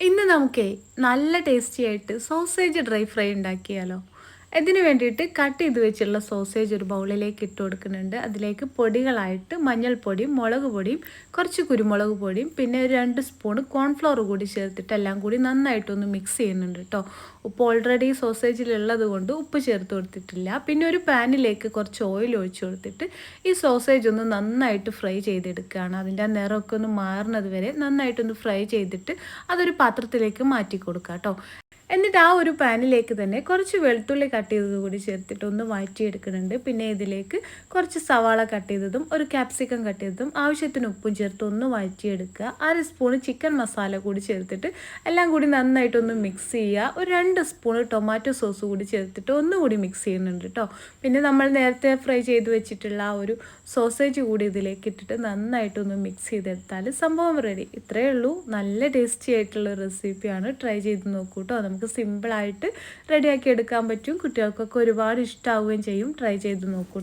ഇന്ന് നമുക്കേ നല്ല ടേസ്റ്റി ആയിട്ട് സോസേജ് ഡ്രൈ ഫ്രൈ ഉണ്ടാക്കിയാലോ? ഇതിന് വേണ്ടിയിട്ട് കട്ട് ചെയ്ത് വെച്ചുള്ള സോസേജ് ഒരു ബൗളിലേക്ക് ഇട്ട് കൊടുക്കുന്നുണ്ട്. അതിലേക്ക് പൊടികളായിട്ട് മഞ്ഞൾപ്പൊടിയും മുളക് പൊടിയും കുറച്ച് കുരുമുളക് പൊടിയും പിന്നെ ഒരു രണ്ട് സ്പൂൺ കോൺഫ്ലോർ കൂടി ചേർത്തിട്ട് എല്ലാം കൂടി നന്നായിട്ടൊന്ന് മിക്സ് ചെയ്യുന്നുണ്ട് കേട്ടോ ഉപ്പ് ഓൾറെഡി സോസേജിലുള്ളത് കൊണ്ട് ഉപ്പ് ചേർത്ത് കൊടുത്തിട്ടില്ല. പിന്നെ ഒരു പാനിലേക്ക് കുറച്ച് ഓയിൽ ഒഴിച്ചു കൊടുത്തിട്ട് ഈ സോസേജ് ഒന്ന് നന്നായിട്ട് ഫ്രൈ ചെയ്തെടുക്കുകയാണ്. അതിന്റെ നിറമൊക്കെ ഒന്ന് മാറുന്നത് വരെ നന്നായിട്ടൊന്ന് ഫ്രൈ ചെയ്തിട്ട് അതൊരു പാത്രത്തിലേക്ക് മാറ്റി കൊടുക്കുക കേട്ടോ എന്നിട്ട് ആ ഒരു പാനിലേക്ക് തന്നെ കുറച്ച് വെളുത്തുള്ളി കട്ട് ചെയ്തത് കൂടി ചേർത്തിട്ട് ഒന്ന് വഴറ്റിയെടുക്കുന്നുണ്ട്. പിന്നെ ഇതിലേക്ക് കുറച്ച് സവാള കട്ട് ചെയ്തതും ഒരു ക്യാപ്സിക്കം കട്ട് ചെയ്തതും ആവശ്യത്തിന് ഉപ്പും ചേർത്ത് ഒന്ന് വഴറ്റിയെടുക്കുക. അര സ്പൂൺ ചിക്കൻ മസാല കൂടി ചേർത്തിട്ട് എല്ലാം കൂടി നന്നായിട്ടൊന്ന് മിക്സ് ചെയ്യുക. ഒരു രണ്ട് സ്പൂൺ ടൊമാറ്റോ സോസ് കൂടി ചേർത്തിട്ട് ഒന്നുകൂടി മിക്സ് ചെയ്യുന്നുണ്ട് കേട്ടോ പിന്നെ നമ്മൾ നേരത്തെ ഫ്രൈ ചെയ്ത് വെച്ചിട്ടുള്ള ആ ഒരു സോസേജ് കൂടി ഇതിലേക്ക് ഇട്ടിട്ട് നന്നായിട്ടൊന്ന് മിക്സ് ചെയ്തെടുത്താൽ സംഭവം റെഡി ഇത്രയേ ഉള്ളൂ. നല്ല ടേസ്റ്റി ആയിട്ടുള്ള റെസിപ്പിയാണ് ട്രൈ ചെയ്ത് നോക്കൂ കേട്ടോ നമുക്ക് സിമ്പിളായിട്ട് റെഡിയാക്കി എടുക്കാൻ പറ്റും. കുട്ടികൾക്കൊക്കെ ഒരുപാട് ഇഷ്ടമാവുകയും ചെയ്യും. ട്രൈ ചെയ്ത് നോക്കൂ.